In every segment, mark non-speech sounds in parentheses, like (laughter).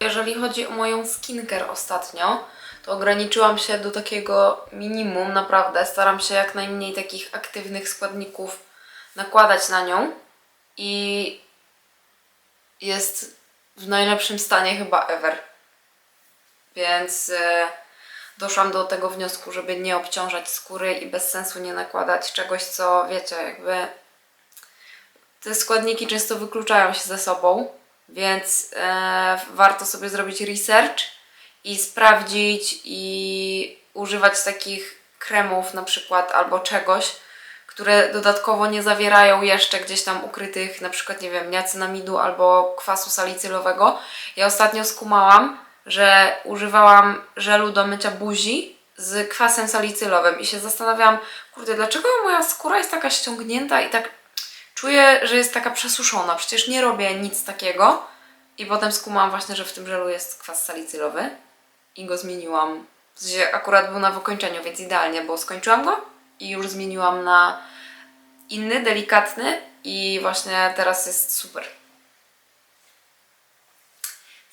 Jeżeli chodzi o moją skincare ostatnio, to ograniczyłam się do takiego minimum, naprawdę. Staram się jak najmniej takich aktywnych składników nakładać na nią i jest w najlepszym stanie chyba ever. Więc e, doszłam do tego wniosku, żeby nie obciążać skóry i bez sensu nie nakładać czegoś, co wiecie, jakby te składniki często wykluczają się ze sobą, więc e, warto sobie zrobić research i sprawdzić i używać takich kremów na przykład albo czegoś, które dodatkowo nie zawierają jeszcze gdzieś tam ukrytych na przykład, nie wiem, niacinamidu albo kwasu salicylowego. Ja ostatnio skumałam, że używałam żelu do mycia buzi z kwasem salicylowym i się zastanawiałam, kurde, dlaczego moja skóra jest taka ściągnięta i tak czuję, że jest taka przesuszona. Przecież nie robię nic takiego. I potem skumałam właśnie, że w tym żelu jest kwas salicylowy i go zmieniłam. W sensie akurat był na wykończeniu, więc idealnie, bo skończyłam go i już zmieniłam na inny, delikatny i właśnie teraz jest super.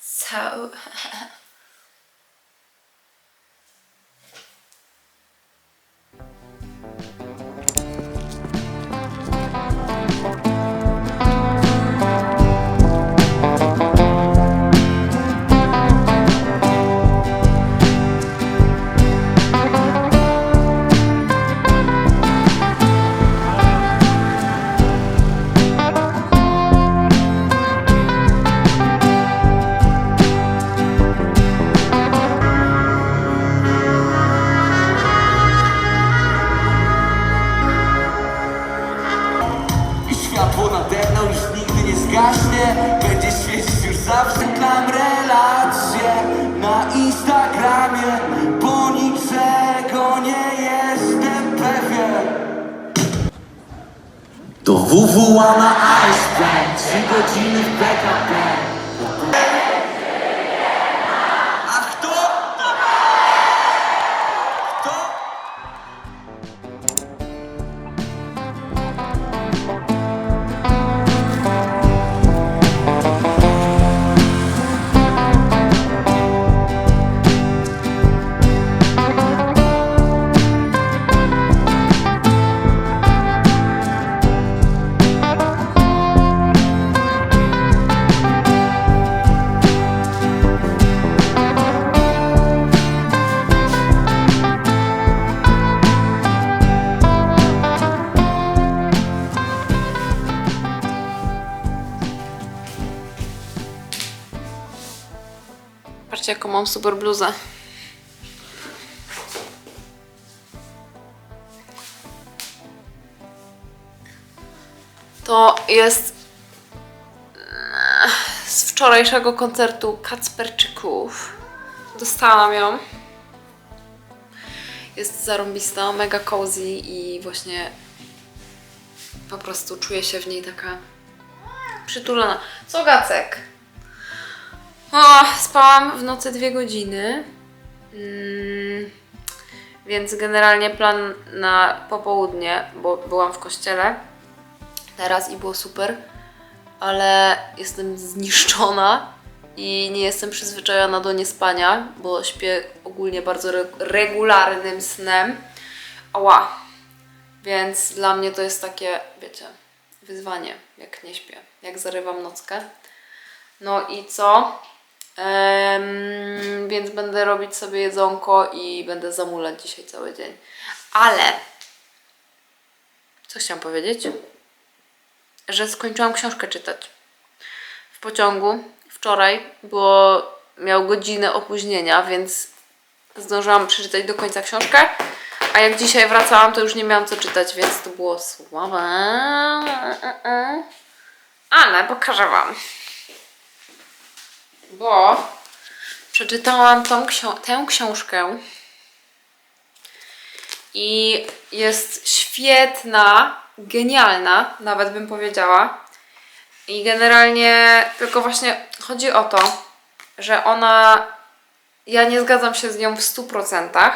So... (laughs) To WWA na Iceland Trzy godziny w PKP A Super bluzę. To jest eh, z wczorajszego koncertu Kacperczyków. Dostałam ją. Jest zarąbista, mega cozy i właśnie po prostu czuję się w niej taka przytulona. Co Gacek? O, spałam w nocy dwie godziny. Mm, więc generalnie plan na popołudnie, bo byłam w kościele teraz i było super, ale jestem zniszczona i nie jestem przyzwyczajona do niespania, bo śpię ogólnie bardzo re- regularnym snem. Ała. Więc dla mnie to jest takie, wiecie, wyzwanie, jak nie śpię, jak zarywam nockę. No i co? Em, więc będę robić sobie jedzonko i będę zamulać dzisiaj cały dzień. Ale co chciałam powiedzieć? Że skończyłam książkę czytać w pociągu wczoraj, bo miał godzinę opóźnienia, więc zdążyłam przeczytać do końca książkę. A jak dzisiaj wracałam, to już nie miałam co czytać, więc to było słabe. Ale pokażę Wam bo przeczytałam tą tę książkę i jest świetna, genialna, nawet bym powiedziała. I generalnie tylko właśnie chodzi o to, że ona. Ja nie zgadzam się z nią w 100%,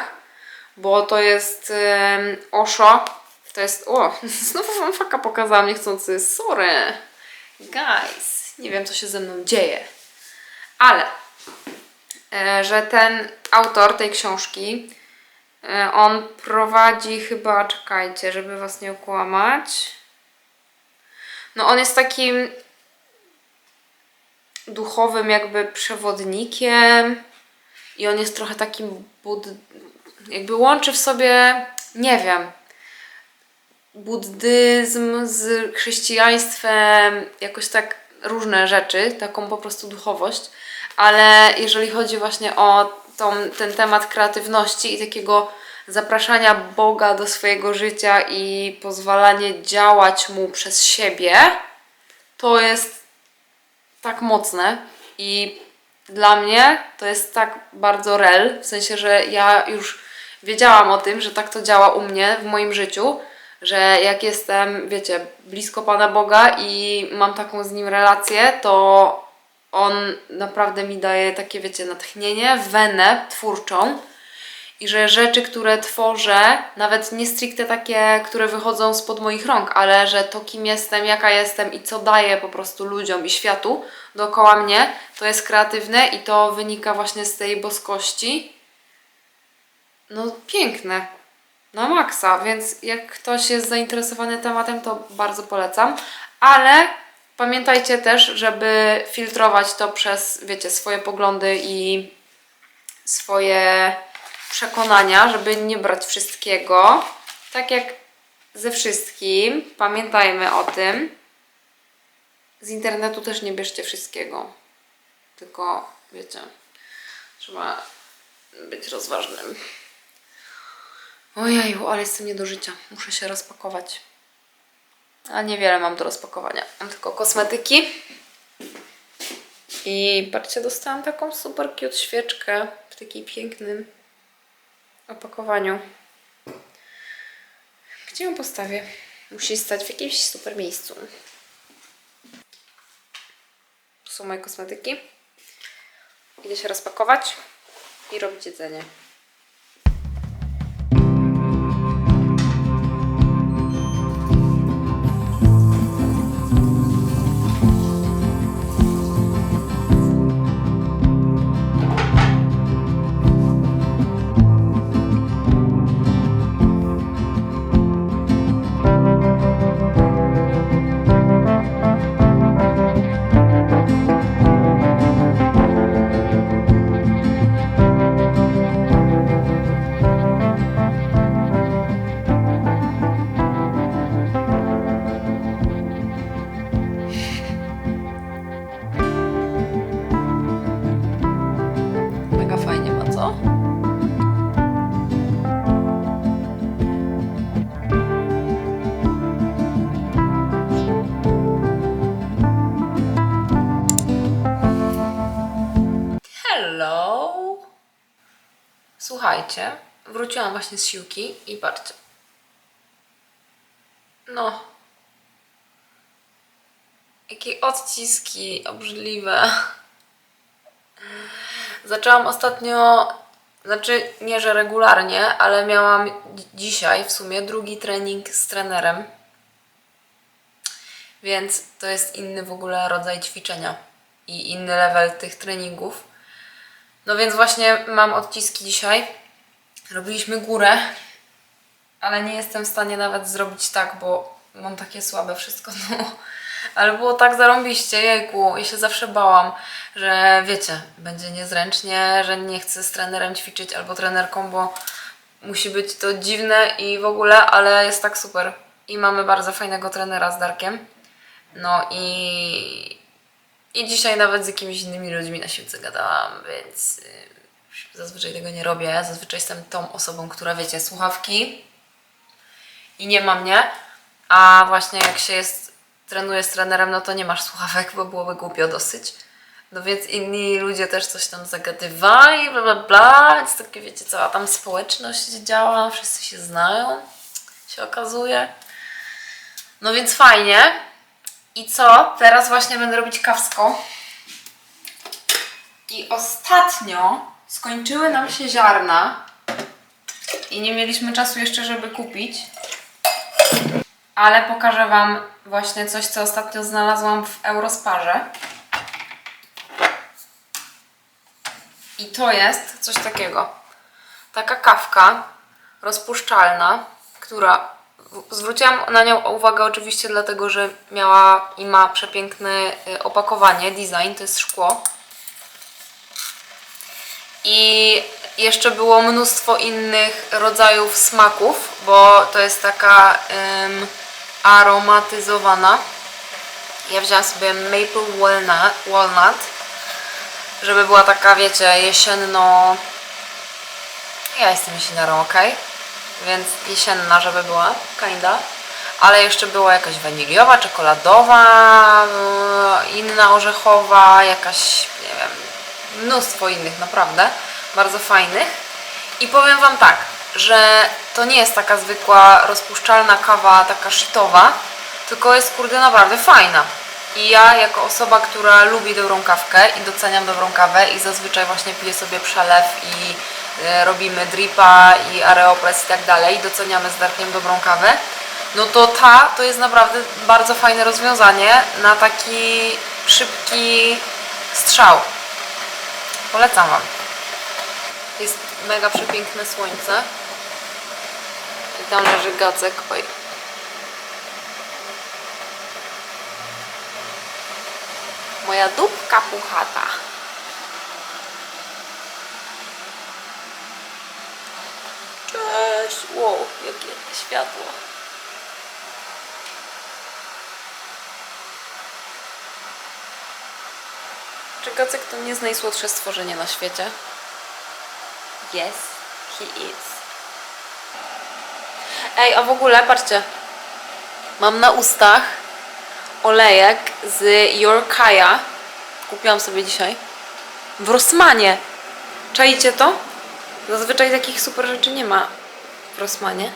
bo to jest um, Osho To jest. O, (laughs) znowu wam faka pokazałam niechcący. Sorry. Guys, nie wiem co się ze mną dzieje. Ale, e, że ten autor tej książki, e, on prowadzi chyba, czekajcie, żeby was nie okłamać. No on jest takim duchowym jakby przewodnikiem i on jest trochę takim bud... jakby łączy w sobie, nie wiem, buddyzm z chrześcijaństwem, jakoś tak różne rzeczy, taką po prostu duchowość, ale jeżeli chodzi właśnie o tą, ten temat kreatywności i takiego zapraszania Boga do swojego życia i pozwalanie działać Mu przez siebie, to jest tak mocne i dla mnie to jest tak bardzo rel, w sensie, że ja już wiedziałam o tym, że tak to działa u mnie w moim życiu, że jak jestem, wiecie, blisko Pana Boga i mam taką z Nim relację, to On naprawdę mi daje takie, wiecie, natchnienie, wenę twórczą i że rzeczy, które tworzę, nawet nie stricte takie, które wychodzą spod moich rąk, ale że to kim jestem, jaka jestem i co daję po prostu ludziom i światu dookoła mnie, to jest kreatywne i to wynika właśnie z tej boskości. No piękne. Na maksa, więc jak ktoś jest zainteresowany tematem, to bardzo polecam. Ale pamiętajcie też, żeby filtrować to przez, wiecie, swoje poglądy i swoje przekonania, żeby nie brać wszystkiego. Tak jak ze wszystkim, pamiętajmy o tym. Z internetu też nie bierzcie wszystkiego. Tylko, wiecie, trzeba być rozważnym. Ojeju, ale jestem nie do życia. Muszę się rozpakować. A niewiele mam do rozpakowania. Mam tylko kosmetyki. I patrzcie, dostałam taką super cute świeczkę w takim pięknym opakowaniu. Gdzie ją postawię? Musi stać w jakimś super miejscu. Tu są moje kosmetyki. Idę się rozpakować i robić jedzenie. Słuchajcie, wróciłam właśnie z siłki i patrzcie. No. Jakie odciski obrzydliwe. Zaczęłam ostatnio, znaczy nie, że regularnie, ale miałam dzi- dzisiaj w sumie drugi trening z trenerem. Więc to jest inny w ogóle rodzaj ćwiczenia i inny level tych treningów. No więc właśnie mam odciski dzisiaj. Robiliśmy górę, ale nie jestem w stanie nawet zrobić tak, bo mam takie słabe wszystko, (laughs) no. Ale było tak zarąbiście, jejku, i się zawsze bałam, że wiecie, będzie niezręcznie, że nie chcę z trenerem ćwiczyć albo trenerką, bo musi być to dziwne i w ogóle, ale jest tak super. I mamy bardzo fajnego trenera z Darkiem. No i, i dzisiaj nawet z jakimiś innymi ludźmi na siłce gadałam, więc y, zazwyczaj tego nie robię. Zazwyczaj jestem tą osobą, która wiecie, słuchawki i nie ma mnie. A właśnie jak się jest, trenuje z trenerem, no to nie masz słuchawek, bo byłoby głupio dosyć. No więc inni ludzie też coś tam zagadywali, bla bla bla, więc takie wiecie, cała tam społeczność działa, wszyscy się znają, się okazuje. No więc fajnie. I co? Teraz właśnie będę robić kawsko. I ostatnio skończyły nam się ziarna i nie mieliśmy czasu jeszcze, żeby kupić. Ale pokażę Wam właśnie coś, co ostatnio znalazłam w Eurosparze. I to jest coś takiego. Taka kawka rozpuszczalna, która zwróciłam na nią uwagę oczywiście dlatego, że miała i ma przepiękne y, opakowanie, design, to jest szkło. I jeszcze było mnóstwo innych rodzajów smaków, bo to jest taka ym, aromatyzowana. Ja wzięłam sobie maple walnut, walnut, żeby była taka, wiecie, jesienno... Ja jestem jesieniarą, ok? Więc jesienna, żeby była, kinda. Ale jeszcze była jakaś waniliowa, czekoladowa, yy, inna orzechowa, jakaś, nie wiem, mnóstwo innych, naprawdę, bardzo fajnych. I powiem Wam tak, że to nie jest taka zwykła rozpuszczalna kawa, taka shitowa, tylko jest kurde naprawdę fajna. I ja jako osoba, która lubi dobrą kawkę i doceniam dobrą kawę i zazwyczaj właśnie piję sobie przelew i robimy dripa i aeropress i tak dalej, doceniamy z Darkiem dobrą kawę, no to ta to jest naprawdę bardzo fajne rozwiązanie na taki szybki strzał. Polecam Wam. Jest mega przepiękne słońce. I tam leży gacek. Oj. Moja dupka puchata. Cześć! Wow, jakie światło. Czy gacek to nie jest najsłodsze stworzenie na świecie? Yes, he is. Ej, a w ogóle, patrzcie. Mam na ustach olejek z Yorkaya. Kupiłam sobie dzisiaj. W Rossmanie. Czajcie to? Zazwyczaj takich super rzeczy nie ma Rossmanie.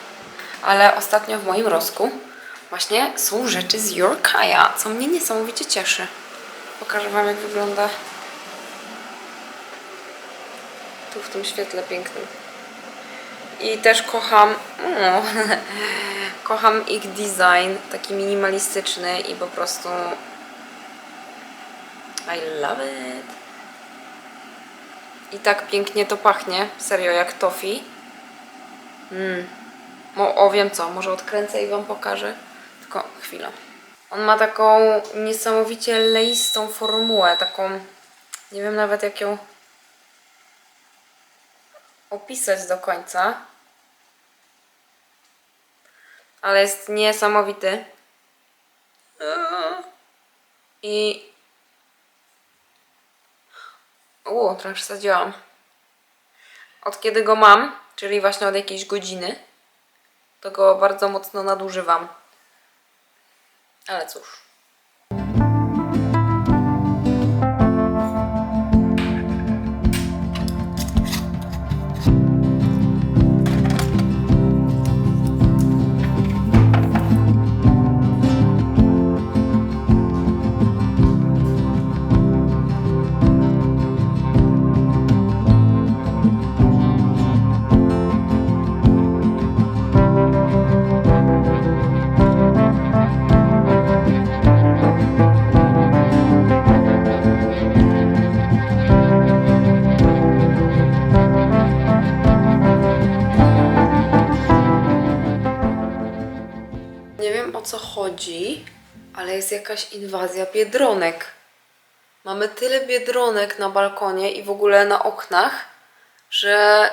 Ale ostatnio w moim rozku właśnie są rzeczy z Yorkaya, co mnie niesamowicie cieszy. Pokażę Wam, jak wygląda tu w tym świetle pięknym. I też kocham, (laughs) kocham ich design, taki minimalistyczny i po prostu I love it. I tak pięknie to pachnie, serio, jak tofi. Mm. O, o, wiem co, może odkręcę i Wam pokażę. Tylko chwilę. On ma taką niesamowicie leistą formułę, taką, nie wiem nawet jak ją opisać do końca. Ale jest niesamowity. I. U, trochę przesadziłam. Od kiedy go mam, czyli właśnie od jakiejś godziny, to go bardzo mocno nadużywam. Ale cóż. Chodzi, ale jest jakaś inwazja biedronek. Mamy tyle biedronek na balkonie i w ogóle na oknach, że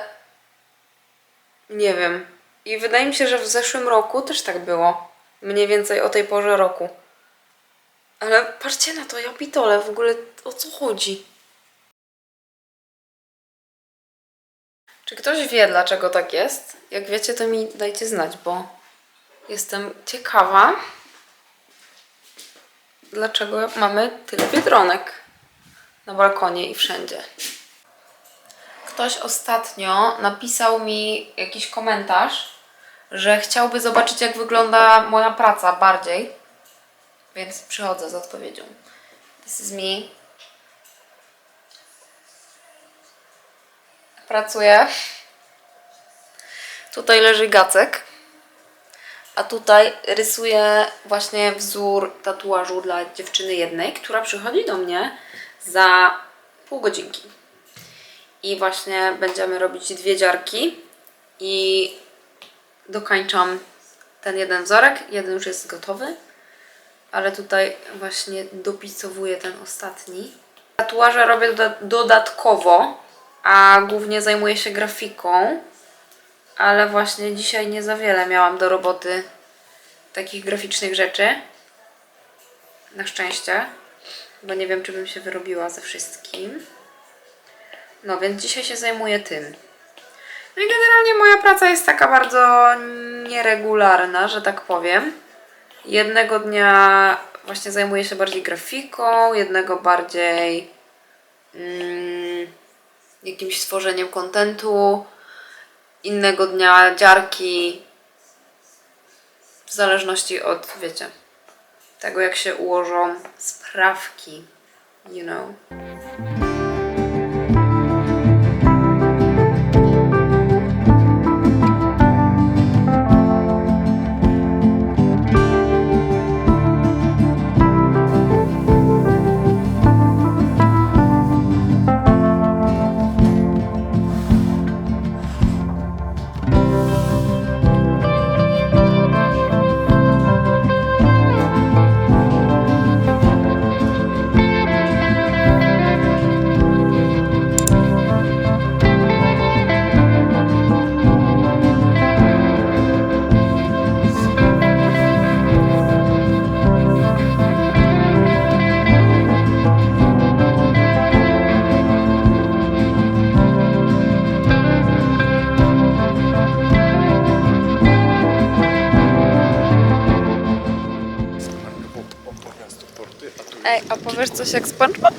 nie wiem. I wydaje mi się, że w zeszłym roku też tak było. Mniej więcej o tej porze roku. Ale patrzcie na to, ja pitole, w ogóle o co chodzi? Czy ktoś wie, dlaczego tak jest? Jak wiecie, to mi dajcie znać, bo Jestem ciekawa, dlaczego mamy tyle biedronek na balkonie i wszędzie. Ktoś ostatnio napisał mi jakiś komentarz, że chciałby zobaczyć, jak wygląda moja praca bardziej, więc przychodzę z odpowiedzią. This is me. Pracuję. Tutaj leży gacek A tutaj rysuję właśnie wzór tatuażu dla dziewczyny jednej, która przychodzi do mnie za pół godzinki. I właśnie będziemy robić dwie dziarki i dokańczam ten jeden wzorek. Jeden już jest gotowy, ale tutaj właśnie dopisowuję ten ostatni. Tatuaże robię doda- dodatkowo, a głównie zajmuję się grafiką, ale właśnie dzisiaj nie za wiele miałam do roboty takich graficznych rzeczy. Na szczęście, bo nie wiem, czy bym się wyrobiła ze wszystkim. No więc dzisiaj się zajmuję tym. No i generalnie moja praca jest taka bardzo nieregularna, że tak powiem. Jednego dnia właśnie zajmuję się bardziej grafiką, jednego bardziej mm, jakimś stworzeniem kontentu, innego dnia dziarki. W zależności od, wiecie, tego jak się ułożą sprawki, you know. Powiesz coś jak SpongeBob? (laughs)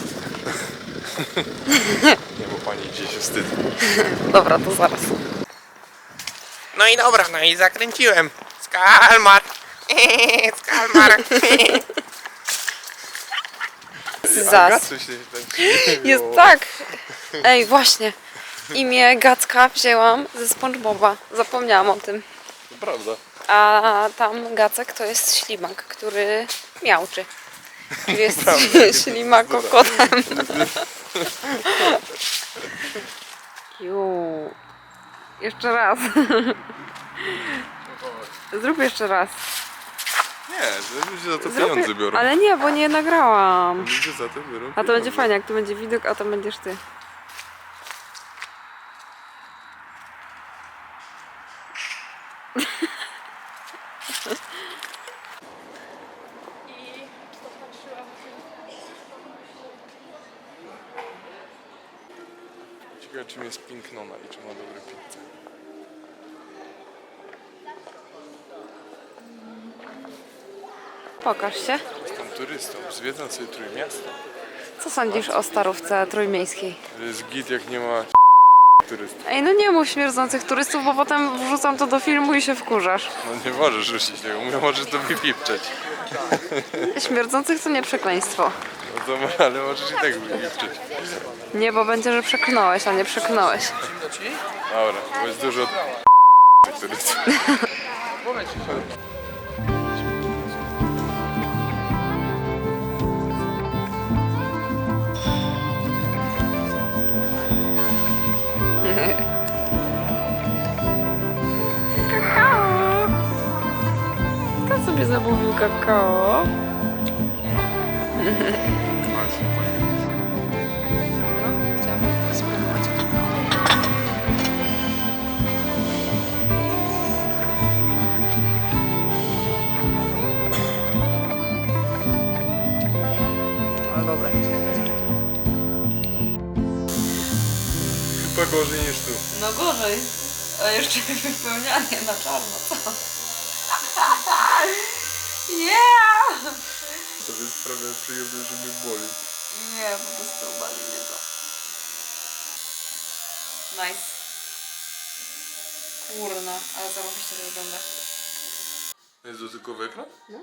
nie, bo pani gdzieś się wstydzi. (laughs) Dobra, to zaraz. No i dobra, no i zakręciłem. Skalmar. (laughs) Skalmar. Zas. Agacu się tak Jest tak. Ej, właśnie. Imię Gacka wzięłam ze SpongeBoba. Zapomniałam o tym. To prawda. A tam Gacek to jest ślimak, który miałczy. Jest ślimak (laughs) kokotem. Ju. Jeszcze raz. (laughs) Zrób jeszcze raz. Nie, że ludzie za to Zrób... pieniądze biorą. Ale nie, bo nie nagrałam. Ludzie za to biorą A to będzie pieniądze. fajnie, jak tu będzie widok, a to będziesz ty. Ciekawe czym jest pięknona i czy ma dobre pizzę. Pokaż się. Jestem turystą, zwiedzam sobie Trójmiasto. Co sądzisz o starówce trójmiejskiej? To jest git jak nie ma (laughs) turystów. Ej, no nie mów śmierdzących turystów, bo potem wrzucam to do filmu i się wkurzasz. No nie możesz rzucić tego, mówię, możesz to wypipczeć. Śmierdzących to nie przekleństwo. No to, ale możesz i tak wypipczeć. Nie, bo będzie, że przeklnąłeś, a nie przeknąłeś. Dobra, bo jest dużo (laughs) turystów. (laughs) Kto sobie zamówił kakao? Chciałabym spróbować Ale dobre. Chyba gorzej niż tu. No gorzej. A jeszcze wypełnianie na czarno, sprawia przyjemność, że mnie boli. Nie, po prostu bali mnie to. Nice. Kurna, ale zarobiście to wygląda. Jest dotykowy ekran? No.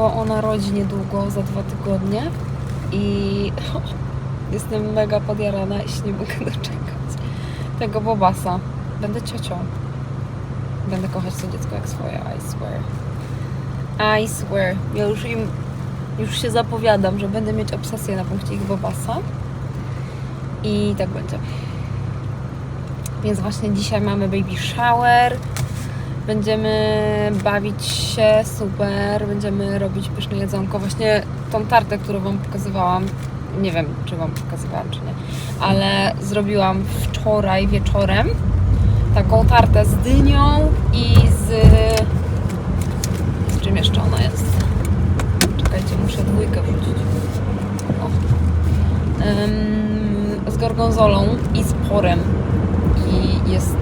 Bo ona rodzi niedługo, za dwa tygodnie i (laughs) jestem mega podjarana i się nie mogę (laughs) doczekać tego bobasa. Będę ciocią. Będę kochać to dziecko jak swoje, I swear. I swear. Ja już im już się zapowiadam, że będę mieć obsesję na punkcie ich bobasa. I tak będzie. Więc właśnie dzisiaj mamy baby shower. Będziemy bawić się super, będziemy robić pyszne jedzonko. Właśnie tą tartę, którą Wam pokazywałam, nie wiem, czy Wam pokazywałam, czy nie, ale zrobiłam wczoraj wieczorem taką tartę z dynią i z... z czym jeszcze ona jest? Czekajcie, muszę dwójkę wrzucić. O. Ym, z gorgonzolą i z porem. I jest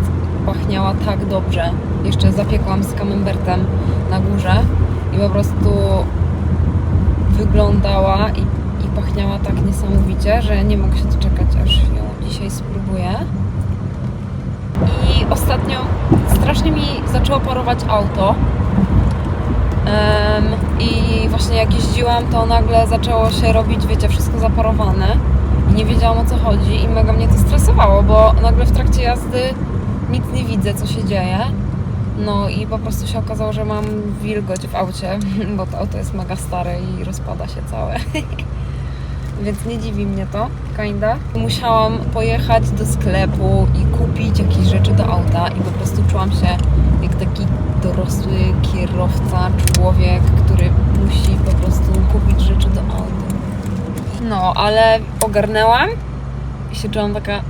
pachniała tak dobrze. Jeszcze zapiekłam z camembertem na górze i po prostu wyglądała i, i pachniała tak niesamowicie, że nie mogę się doczekać, aż ją dzisiaj spróbuję. I ostatnio strasznie mi zaczęło parować auto. Em, I właśnie jak jeździłam, to nagle zaczęło się robić, wiecie, wszystko zaparowane i nie wiedziałam o co chodzi i mega mnie to stresowało, bo nagle w trakcie jazdy nic nie widzę, co się dzieje. No i po prostu się okazało, że mam wilgoć w aucie, (laughs) bo to auto jest mega stare i rozpada się całe. (laughs) Więc nie dziwi mnie to, kinda. Musiałam pojechać do sklepu i kupić jakieś rzeczy do auta i po prostu czułam się jak taki dorosły kierowca, człowiek, który musi po prostu kupić rzeczy do auta. No, ale ogarnęłam i się czułam taka,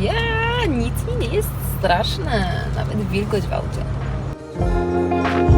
ja, nic mi nie jest straszne, nawet wilgoć w aucie. Thank you.